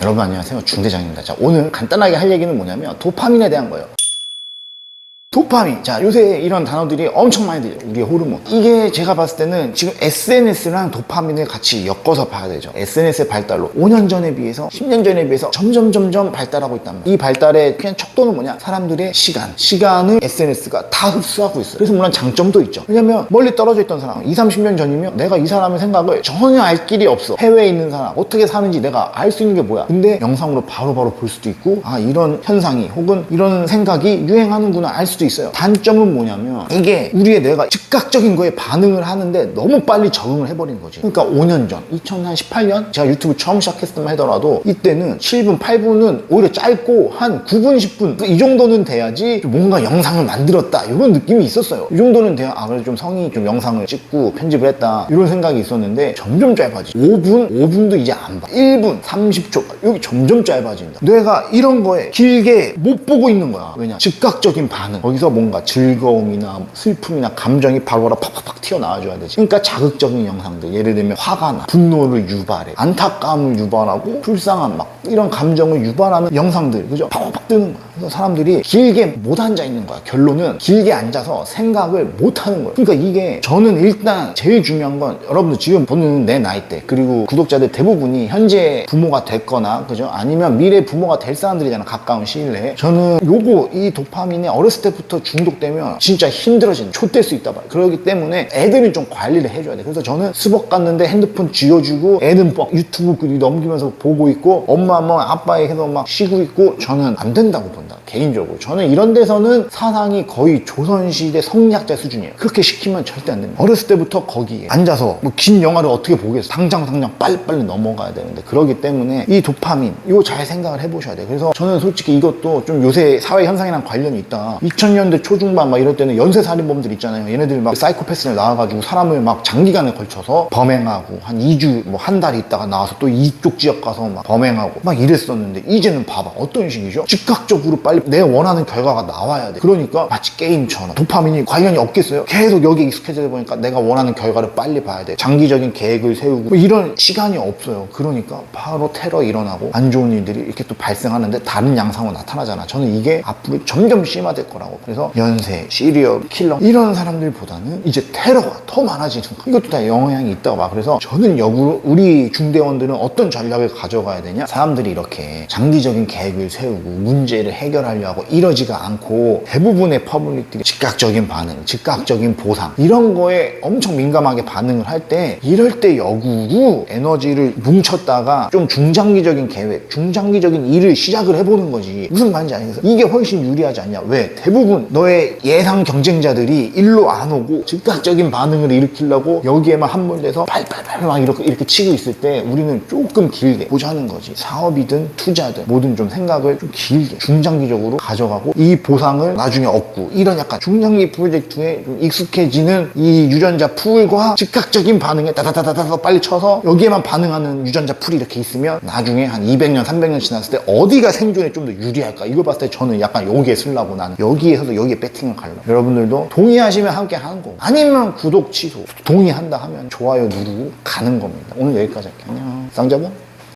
여러분 안녕하세요. 중대장입니다. 자 오늘 간단하게 할 얘기는 뭐냐면 도파민에 대한 거예요 도파민. 자, 요새 이런 단어들이 엄청 많이 들려요. 우리의 호르몬. 이게 제가 봤을 때는 지금 SNS랑 도파민을 같이 엮어서 봐야 되죠. SNS의 발달로 5년 전에 비해서 10년 전에 비해서 점점 점점 발달하고 있단 말이에요. 이 발달의 그냥 척도는 뭐냐? 사람들의 시간. 시간을 SNS가 다 흡수하고 있어요. 그래서 물론 장점도 있죠. 왜냐면 멀리 떨어져 있던 사람, 20, 30년 전이면 내가 이 사람의 생각을 전혀 알 길이 없어. 해외에 있는 사람, 어떻게 사는지 내가 알 수 있는 게 뭐야. 근데 영상으로 바로바로 볼 수도 있고, 아, 이런 현상이 혹은 이런 생각이 유행하는구나 알 수도 있어요. 단점은 뭐냐면 이게 우리의 뇌가 즉각적인 거에 반응을 하는데 너무 빨리 적응을 해버린 거지. 그러니까 5년 전, 2018년 제가 유튜브 처음 시작했을 때만 하더라도 이때는 7분, 8분은 오히려 짧고 한 9분, 10분 이 정도는 돼야지 좀 뭔가 영상을 만들었다 이런 느낌이 있었어요. 이 정도는 돼야 아 그래도 좀 성의 좀 영상을 찍고 편집을 했다 이런 생각이 있었는데 점점 짧아지. 5분, 5분도 이제 안 봐. 1분, 30초 여기 점점 짧아진다. 뇌가 이런 거에 길게 못 보고 있는 거야. 왜냐? 즉각적인 반응. 거기서 뭔가 즐거움이나 슬픔이나 감정이 바로바로 팍팍팍 튀어나와줘야 되지. 그러니까 자극적인 영상들. 예를 들면 화가 나, 분노를 유발해, 안타까움을 유발하고 불쌍한 막 이런 감정을 유발하는 영상들. 그죠? 팍팍팍 뜨는 거야. 사람들이 길게 못 앉아 있는 거야. 결론은 길게 앉아서 생각을 못 하는 거야. 그러니까 이게 저는 일단 제일 중요한 건 여러분들 지금 보는 내 나이 대 그리고 구독자들 대부분이 현재 부모가 됐거나 그죠? 아니면 미래 부모가 될 사람들이잖아. 가까운 시일 내에. 저는 요거 이 도파민에 어렸을 때부터 중독되면 진짜 힘들어지는 좆될 수 있다 봐요. 그렇기 때문에 애들은 좀 관리를 해줘야 돼. 그래서 저는 수박 갔는데 핸드폰 쥐어주고 애는 막 유튜브 그 넘기면서 보고 있고 엄마 뭐 아빠에게서 막 쉬고 있고 저는 안 된다고 본다. 개인적으로 저는 이런 데서는 사상이 거의 조선시대 성리학자 수준이에요. 그렇게 시키면 절대 안 됩니다. 어렸을 때부터 거기에 앉아서 뭐 긴 영화를 어떻게 보겠어? 당장 당장 빨리빨리 넘어가야 되는데 그러기 때문에 이 도파민 이거 잘 생각을 해보셔야 돼요. 그래서 저는 솔직히 이것도 좀 요새 사회 현상이랑 관련이 있다. 2000 년대 초중반 막 이럴 때는 연쇄 살인범들 있잖아요. 얘네들 막 사이코패스를 나와가지고 사람을 막 장기간에 걸쳐서 범행하고 한 2주 뭐 한 달 있다가 나와서 또 이쪽 지역 가서 막 범행하고 막 이랬었는데 이제는 봐봐 어떤 식이죠? 즉각적으로 빨리 내 원하는 결과가 나와야 돼. 그러니까 마치 게임처럼 도파민이 관련이 없겠어요? 계속 여기 익숙해져 보니까 내가 원하는 결과를 빨리 봐야 돼. 장기적인 계획을 세우고 뭐 이런 시간이 없어요. 그러니까 바로 테러 일어나고 안 좋은 일들이 이렇게 또 발생하는데 다른 양상으로 나타나잖아. 저는 이게 앞으로 점점 심화될 거라고. 그래서 연쇄, 시리얼, 킬러 이런 사람들보다는 이제 테러가 더 많아지는 거. 이것도 다 영향이 있다고 봐. 그래서 저는 역으로 우리 중대원들은 어떤 전략을 가져가야 되냐? 사람들이 이렇게 장기적인 계획을 세우고 문제를 해결하려 하고 이러지가 않고 대부분의 퍼블릭들이 즉각적인 반응, 즉각적인 보상 이런 거에 엄청 민감하게 반응을 할 때 이럴 때 역으로 에너지를 뭉쳤다가 좀 중장기적인 계획, 중장기적인 일을 시작을 해보는 거지. 무슨 말인지 알겠어? 이게 훨씬 유리하지 않냐? 왜? 대부분 너의 예상 경쟁자들이 일로 안 오고 즉각적인 반응을 일으키려고 여기에만 함몰돼서 팔팔팔 막 이렇게, 이렇게 치고 있을 때 우리는 조금 길게 보자는 거지. 사업이든 투자든 뭐든 좀 생각을 좀 길게 중장기적으로 가져가고 이 보상을 나중에 얻고 이런 약간 중장기 프로젝트에 좀 익숙해지는 이 유전자 풀과 즉각적인 반응에 다다다다다 빨리 쳐서 여기에만 반응하는 유전자 풀이 이렇게 있으면 나중에 한 200년, 300년 지났을 때 어디가 생존에 좀 더 유리할까? 이걸 봤을 때 저는 약간 여기에 쓰려고 나는 여기에 서도 여기에 배팅을 갈라. 여러분들도 동의하시면 함께 하는 거. 아니면 구독 취소. 동의한다 하면 좋아요 누르고 가는 겁니다. 오늘 여기까지 할게요. 안녕. 쌍자봉?